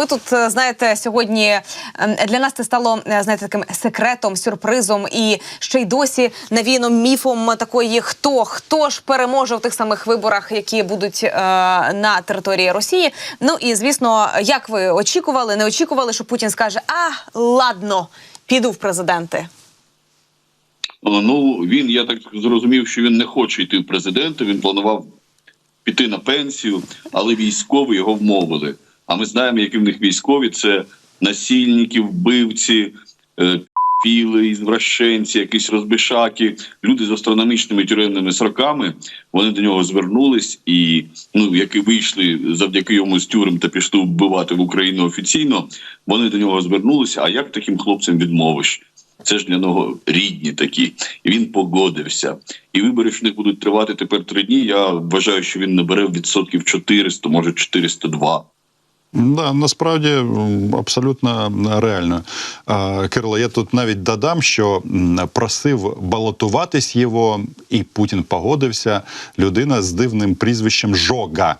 Ви тут е, знаєте, сьогодні е, для нас це стало е, знаєте таким секретом, сюрпризом і ще й досі навіяно міфом такої, хто хто ж переможе в тих самих виборах, які будуть е, на території Росії. Ну і звісно, як ви очікували, не очікували, що Путін скаже: А ладно, піду в президенти. Ну він я так зрозумів, що він не хоче йти в президенти. Він планував піти на пенсію, але військові його вмовили. А ми знаємо, які в них військові це насильники, вбивці, е, піли, ізвращенці, якісь розбишаки, люди з астрономічними тюремними сроками. Вони до нього звернулись і ну які вийшли завдяки йому з тюрем та пішли вбивати в Україну офіційно. Вони до нього звернулися. А як таким хлопцям відмовиш? Це ж для нього рідні такі, і він погодився. І вибори ж них будуть тривати тепер три дні. Я вважаю, що він набере відсотків 400, може 402. Да, насправді абсолютно реально. Кирило, я тут навіть додам, що просив балотуватись його, і Путін погодився. Людина з дивним прізвищем Жога.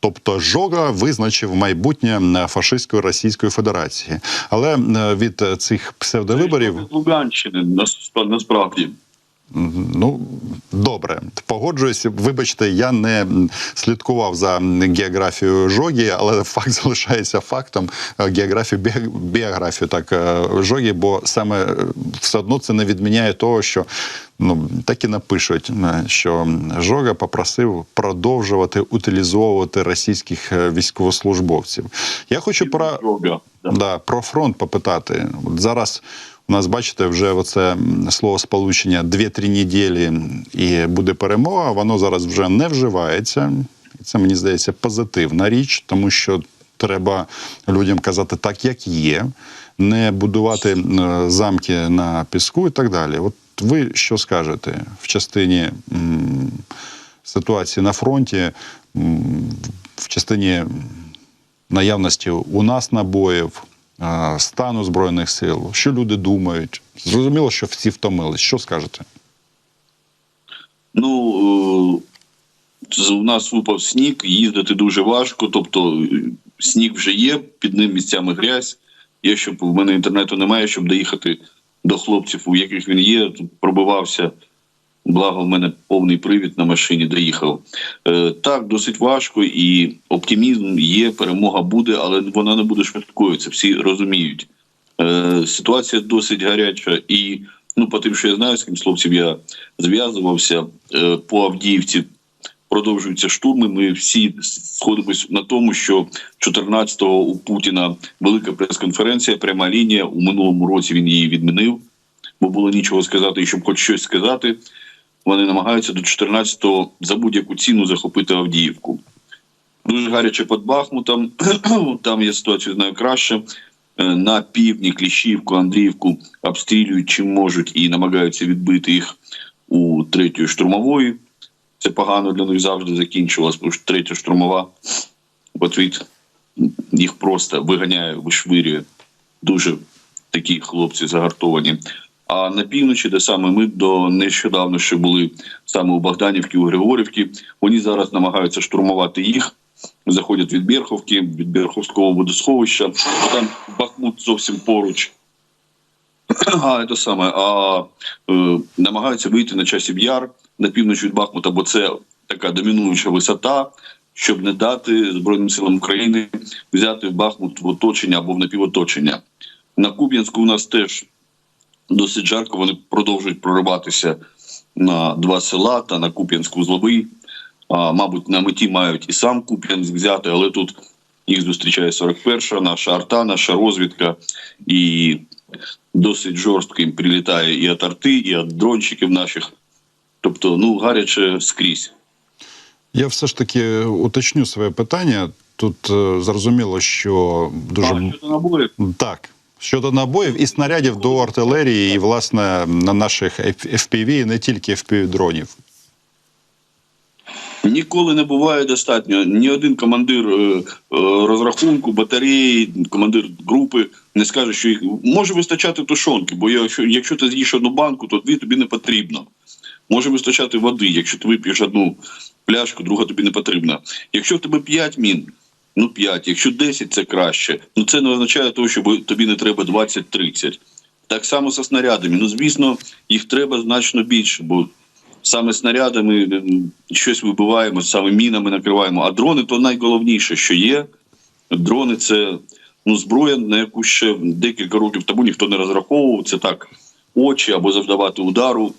Тобто Жога визначив майбутнє фашистської Російської Федерації. Але від цих псевдовиборів Луганщини нас- насправді. Ну добре, погоджуюся. Вибачте, я не слідкував за географією жогі, але факт залишається фактом. Е, Географію біографію так е, жогі, бо саме е, все одно це не відміняє того, що ну так і напишуть, що Жога попросив продовжувати утилізовувати російських військовослужбовців. Я хочу про. Да, про фронт попитати. От зараз у нас, бачите, вже оце слово сполучення 2-3 неділі і буде перемога. Воно зараз вже не вживається. І це мені здається позитивна річ, тому що треба людям казати так, як є, не будувати замки на піску і так далі. От ви що скажете в частині ситуації на фронті, в частині наявності у нас набоїв, стану збройних сил, що люди думають. Зрозуміло, що всі втомились. Що скажете? Ну е, у нас випав сніг, їздити дуже важко. Тобто е, сніг вже є, під ним місцями грязь. Є, щоб в мене інтернету немає, щоб доїхати до хлопців, у яких він є. Тут пробивався. Благо, в мене повний привід на машині доїхав. Е, так, досить важко, і оптимізм є, перемога буде, але вона не буде швидкою. Це всі розуміють. Е, ситуація досить гаряча, і ну, по тим, що я знаю, з ким хлопців я зв'язувався е, по Авдіївці. Продовжуються штурми. Ми всі сходимось на тому, що 14-го у Путіна велика прес-конференція, пряма лінія. У минулому році він її відмінив, бо було нічого сказати, і щоб хоч щось сказати. Вони намагаються до 14-го за будь-яку ціну захопити Авдіївку. Дуже гаряче під Бахмутом. Там я ситуацію знаю краще. Е, На півдні Кліщівку, Андріївку обстрілюють чим можуть і намагаються відбити їх у третьої штурмової. Це погано для них завжди закінчилось, тому що третя штурмова в отвіт їх просто виганяє, вишвирює. Дуже такі хлопці загартовані. А на півночі, де саме ми до нещодавно ще були саме у Богданівці, у Григорівці, вони зараз намагаються штурмувати їх. Заходять від Берховки, від Берховського водосховища. Там Бахмут зовсім поруч. А це саме, а е, намагаються вийти на часів яр на північ від Бахмута, бо це така домінуюча висота, щоб не дати Збройним силам України взяти Бахмут в оточення або в напівоточення. На Куб'янську у нас теж досить жарко. Вони продовжують прориватися на два села та на Куп'янську зловий. А, мабуть, на меті мають і сам Куп'янськ взяти, але тут їх зустрічає 41-ша, наша арта, наша розвідка, і досить жорстко їм прилітає і від арти, і від дрончиків наших. Тобто, ну, гаряче скрізь. Я все ж таки уточню своє питання. Тут е, зрозуміло, що дуже А, щодо набоїв, так. Щодо набоїв і снарядів до артилерії, і власне на наших FPV, не тільки FPV дронів. Ніколи не буває достатньо. Ні один командир е, е, розрахунку, батареї, командир групи не скаже, що їх може вистачати тушонки, бо якщо, якщо ти з'їш одну банку, то дві тобі не потрібно. Може вистачати води, якщо ти вип'єш одну пляшку, друга тобі не потрібна. Якщо в тебе 5 мін, ну 5. Якщо 10, це краще. Ну це не означає того, що тобі не треба 20-30. Так само со снарядами. Ну, звісно, їх треба значно більше, бо саме снарядами щось вибиваємо, саме мінами накриваємо. А дрони то найголовніше, що є. Дрони це ну, зброя, на яку ще декілька років тому ніхто не розраховував. Це так, очі або завдавати удару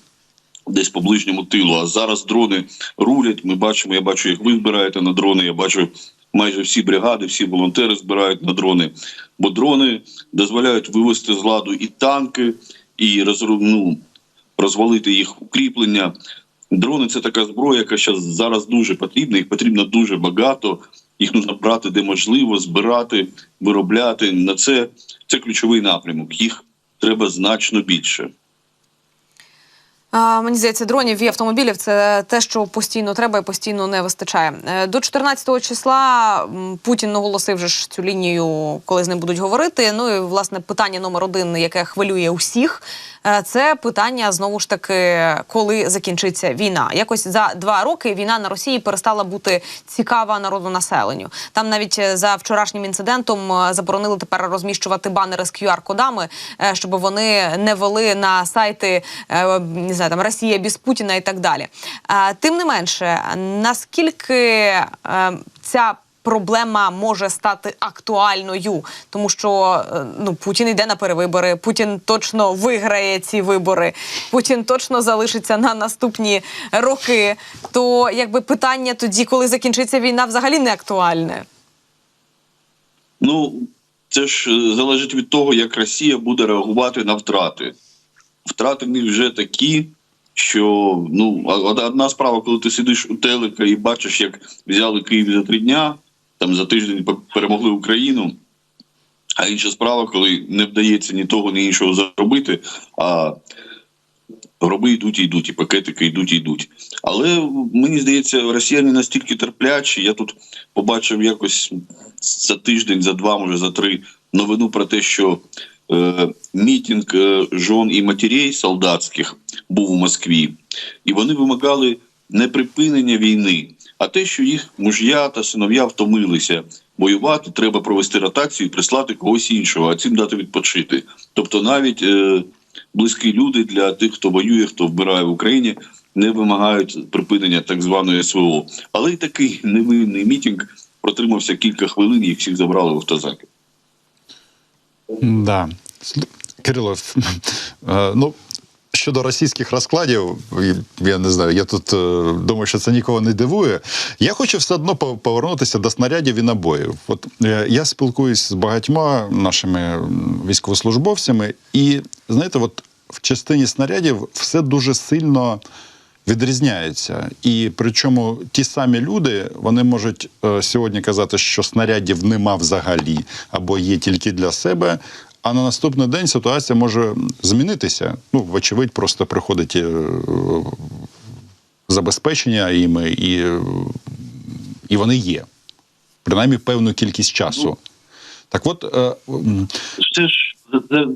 десь по ближньому тилу. А зараз дрони рулять. Ми бачимо, я бачу, як ви збираєте на дрони. Я бачу, майже всі бригади, всі волонтери збирають на дрони. Бо дрони дозволяють вивести з ладу і танки, і розру- ну, розвалити їх укріплення. Дрони це така зброя, яка зараз дуже потрібна. Їх потрібно дуже багато. Їх потрібно брати де можливо, збирати, виробляти. На це це ключовий напрямок. Їх треба значно більше. Мені здається, дронів і автомобілів це те, що постійно треба і постійно не вистачає. Е, До 14 числа Путін оголосив же ж цю лінію, коли з ним будуть говорити. Ну і власне питання номер один, яке хвилює усіх, це питання знову ж таки, коли закінчиться війна. Якось за два роки війна на Росії перестала бути цікава народу населенню. Там навіть е, за вчорашнім інцидентом е, заборонили тепер розміщувати банери з QR-кодами, е, щоб вони не вели на сайти е, не знаю, там Росія без Путіна і так далі. Тим не менше, наскільки е, ця проблема може стати актуальною, тому що е, ну Путін йде на перевибори, Путін точно виграє ці вибори, Путін точно залишиться на наступні роки. То якби питання тоді, коли закінчиться війна, взагалі не актуальне. Ну, це ж е, залежить від того, як Росія буде реагувати на втрати. Втрати в них вже такі, що ну, одна справа, коли ти сидиш у телека і бачиш, як взяли Київ за три дня, там за тиждень пе- перемогли Україну. А інша справа, коли не вдається ні того, ні іншого зробити, а гроби йдуть і йдуть, і пакетики йдуть і йдуть. Але мені здається, росіяни настільки терплячі. Я тут побачив якось за тиждень, за два, може за три новину про те, що е, мітинг е, жон і матерей солдатських був у Москві, і вони вимагали не припинення війни, а те, що їх муж'я та синов'я втомилися. Воювати треба провести ротацію і прислати когось іншого, а цим дати відпочити. Тобто, навіть е, близькі люди для тих, хто воює, хто вбирає в Україні, не вимагають припинення так званої СВО. Але й такий невинний мітинг протримався кілька хвилин, їх всіх забрали в автозаки. Да. Кирило, е, ну. Щодо російських розкладів, я не знаю, я тут е, думаю, що це нікого не дивує. Я хочу все одно пов- повернутися до снарядів і набоїв. От е, я спілкуюсь з багатьма нашими військовослужбовцями, і знаєте, от в частині снарядів все дуже сильно відрізняється. І причому ті самі люди вони можуть е, сьогодні казати, що снарядів нема взагалі або є тільки для себе. А на наступний день ситуація може змінитися. Ну, вочевидь, просто приходить е, забезпечення іми, і, е, і вони є. Принаймні певну кількість часу. Так от, е, Це ж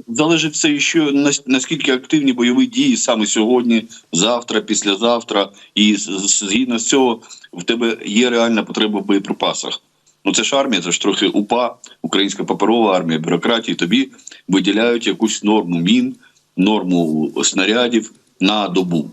залежить все, що наскільки активні бойові дії саме сьогодні, завтра, післязавтра, і згідно з цього в тебе є реальна потреба в боєприпасах. Ну це ж армія, це ж трохи УПА, українська паперова армія, бюрократії. Тобі виділяють якусь норму мін, норму снарядів на добу.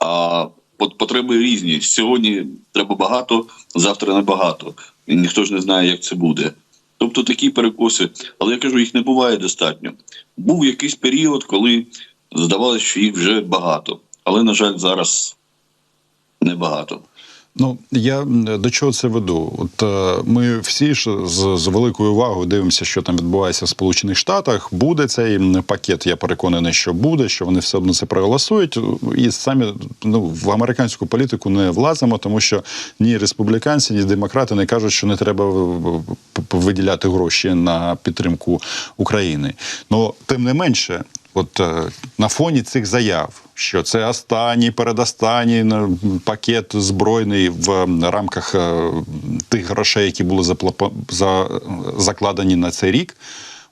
А потреби різні. Сьогодні треба багато, завтра небагато. І ніхто ж не знає, як це буде. Тобто такі перекоси, але я кажу, їх не буває достатньо. Був якийсь період, коли здавалося, що їх вже багато, але на жаль, зараз небагато. Ну я до чого це веду? От е, ми всі ж з, з великою увагою дивимося, що там відбувається в Сполучених Штатах. Буде цей пакет. Я переконаний, що буде, що вони все одно це проголосують. І самі ну в американську політику не влазимо, тому що ні республіканці, ні демократи не кажуть, що не треба виділяти гроші на підтримку України. Ну тим не менше. От е, на фоні цих заяв, що це останній, передостанній ну, пакет збройний в рамках е, тих грошей, які були закладені на цей рік.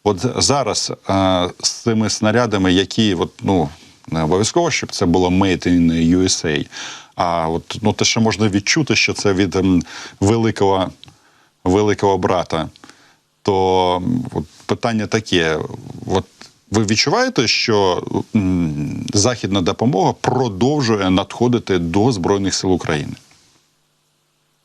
От зараз е, з цими снарядами, які от, ну, не обов'язково, щоб це було made in USA, а от ну, те, що можна відчути, що це від великого великого брата, то от питання таке: от ви відчуваєте, що західна допомога продовжує надходити до Збройних сил України?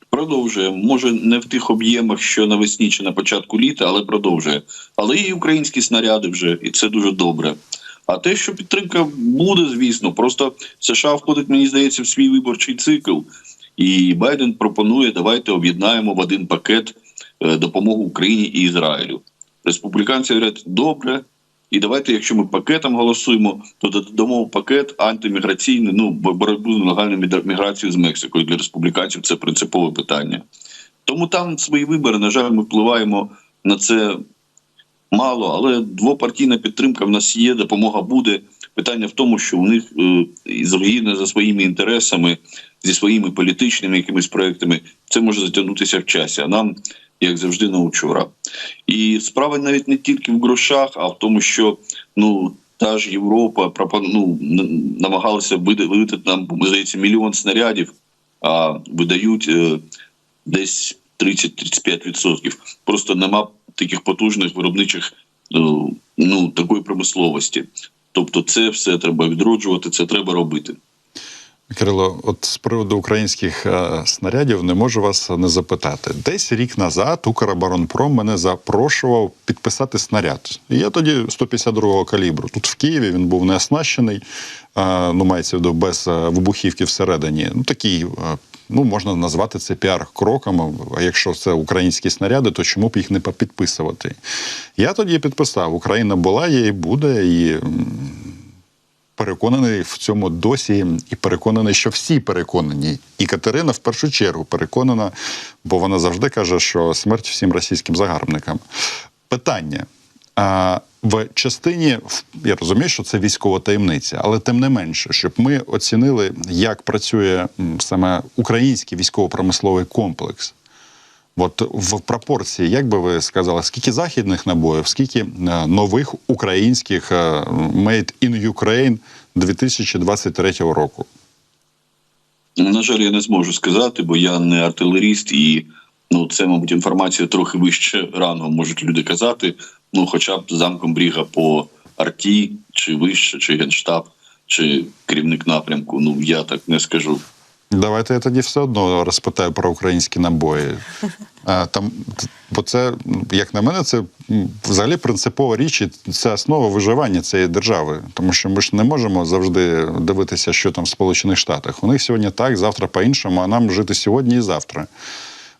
Продовжує. Може, не в тих об'ємах, що навесні чи на початку літа, але продовжує. Але і українські снаряди вже, і це дуже добре. А те, що підтримка буде, звісно, просто США входить, мені здається, в свій виборчий цикл. І Байден пропонує, давайте об'єднаємо в один пакет е, допомогу Україні і Ізраїлю. Республіканці говорять, добре. І давайте, якщо ми пакетом голосуємо, то додамо пакет антиміграційний, ну бо- боротьбу з нелегальною міграцією з Мексикою. Для республіканців це принципове питання. Тому там свої вибори, на жаль, ми впливаємо на це мало, але двопартійна підтримка в нас є, допомога буде. Питання в тому, що у них е, згідно за своїми інтересами, зі своїми політичними якимись проектами, це може затягнутися в часі. А нам, як завжди, на учора. І справа навіть не тільки в грошах, а в тому, що ну. Та ж Європа ну, намагалася вида- видати нам, здається, мільйон снарядів, а видають е, десь 30-35%. Просто нема таких потужних виробничих ну, ну такої промисловості. Тобто, це все треба відроджувати, це треба робити. Кирило, от з приводу українських е, снарядів не можу вас не запитати. Десь рік назад Укроборонпром мене запрошував підписати снаряд. І я тоді 152-го калібру. Тут в Києві він був не оснащений, е, ну мається в без е, вибухівки всередині. Ну такий. е, Ну, можна назвати це піар-кроком. А якщо це українські снаряди, то чому б їх не підписувати? Я тоді підписав: Україна була, є і буде, і переконаний в цьому досі і переконаний, що всі переконані. І Катерина в першу чергу переконана, бо вона завжди каже, що смерть всім російським загарбникам. Питання. В частині я розумію, що це військова таємниця, але тим не менше, щоб ми оцінили, як працює саме український військово-промисловий комплекс. От в пропорції, як би ви сказали, скільки західних набоїв, скільки е, нових українських е, Made in Ukraine 2023 року? На жаль, я не зможу сказати, бо я не артилеріст, і ну це, мабуть, інформація трохи вище рангом можуть люди казати. Ну, хоча б замком бріга по арті, чи вище, чи генштаб, чи керівник напрямку. Ну я так не скажу. Давайте я тоді все одно розпитаю про українські набої. Там, бо це, як на мене, це взагалі принципова річ, і це основа виживання цієї держави. Тому що ми ж не можемо завжди дивитися, що там в Сполучених Штатах. У них сьогодні так, завтра по-іншому, а нам жити сьогодні і завтра.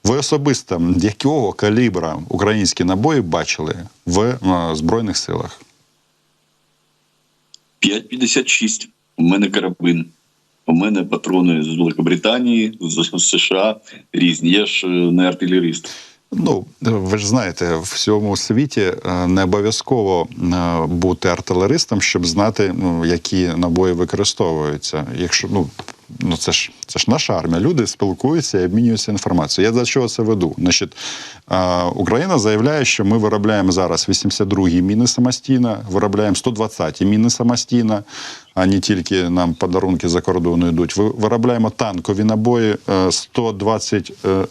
Ви особисто якого калібра українські набої бачили в е, Збройних силах? 5,56. У мене карабин. У мене патрони з Великобританії, з США різні. Я ж е, не артилеріст. Ну, ви ж знаєте, в всьому світі е, не обов'язково е, бути артилеристом, щоб знати, які набої використовуються. Якщо ну. Ну, це ж це ж наша армія. Люди спілкуються і обмінюються інформацією. Я за чого це веду? Значить, е, Україна заявляє, що ми виробляємо зараз 82-гі міни самостійно, виробляємо 120-ті міни самостійно, а не тільки нам подарунки за кордону йдуть. Ви- Виробляємо танкові набої е, 120 е,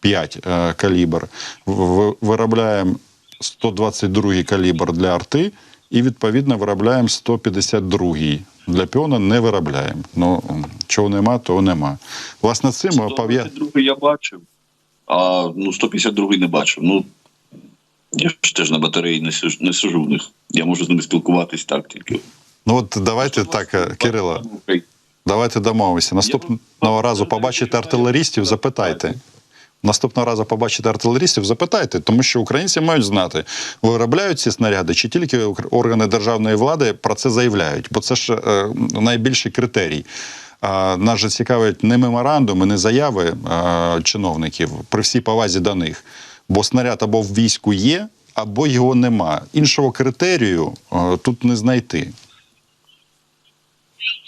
5 е, калібр. Виробляємо 122 калібр для арти і відповідно виробляємо 152 для піона не виробляємо. Ну чого нема, того нема. Власне, цим пов'я... 122 я бачив, а ну 152 не бачив. Ну я ж теж на батареї не сижу, не сижу в них. Я можу з ними спілкуватись так тільки. Ну от давайте так, е, Кирило, давайте домовимося. Наступного разу побачите артилерістів, запитайте. Наступного разу побачите артилерістів, запитайте, тому що українці мають знати, виробляють ці снаряди, чи тільки органи державної влади про це заявляють, бо це ж е, найбільший критерій. А, нас же цікавить не меморандуми, не заяви е, чиновників при всій повазі до них. Бо снаряд або в війську є, або його нема. Іншого критерію е, тут не знайти.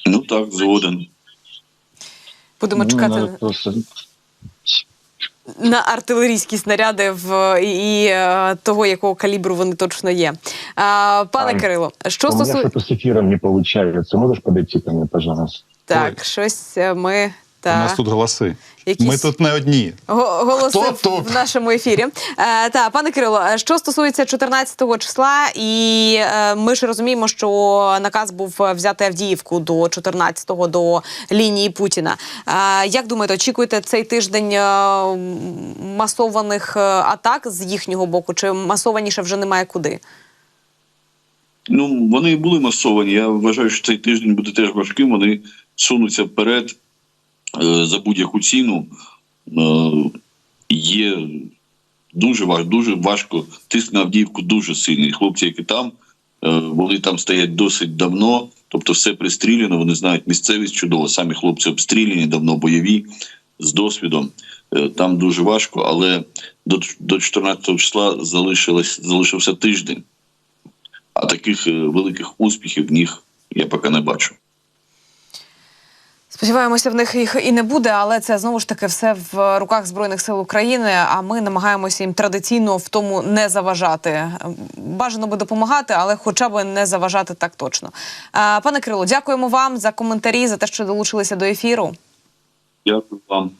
Ну так, згоден. Будемо Ну, чекати надо просто на артилерійські снаряди в і, і того, якого калібру вони точно є. А, пане а, Кирило, що стосується з ефіром не виходить, можеш подойти ко мне, пожалуйста? так, щось е, ми Так. У нас тут голоси. Якісь- Ми тут не одні. Голоси Хто в- тут? нашому ефірі. Е, та пане Кирило, е, що стосується 14-го числа, і е, ми ж розуміємо, що наказ був е, взяти Авдіївку до 14-го, до лінії Путіна. Е, як думаєте, очікуєте цей тиждень е, масованих атак з їхнього боку? Чи масованіше вже немає куди? Ну, вони були масовані. Я вважаю, що цей тиждень буде теж важким. Вони сунуться вперед за будь-яку ціну. Е, є дуже важко, дуже важко. Тиск на Авдіївку дуже сильний. Хлопці, які там, е, вони там стоять досить давно, тобто все пристріляно, вони знають місцевість чудово. Самі хлопці обстріляні, давно бойові, з досвідом. Е, Там дуже важко, але до, до 14 числа залишилось, залишився тиждень. А таких е, великих успіхів в них я поки не бачу. Сподіваємося, в них їх і не буде, але це знову ж таки все в руках збройних сил України. А ми намагаємося їм традиційно в тому не заважати. Бажано би допомагати, але хоча б не заважати так точно. Пане Крило, дякуємо вам за коментарі, за те, що долучилися до ефіру. Дякую вам.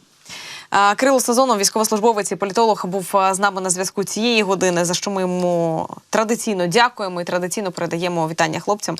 А, Кирило Сазонов, військовослужбовець і політолог, був з нами на зв'язку цієї години. За що ми йому традиційно дякуємо і традиційно передаємо вітання хлопцям.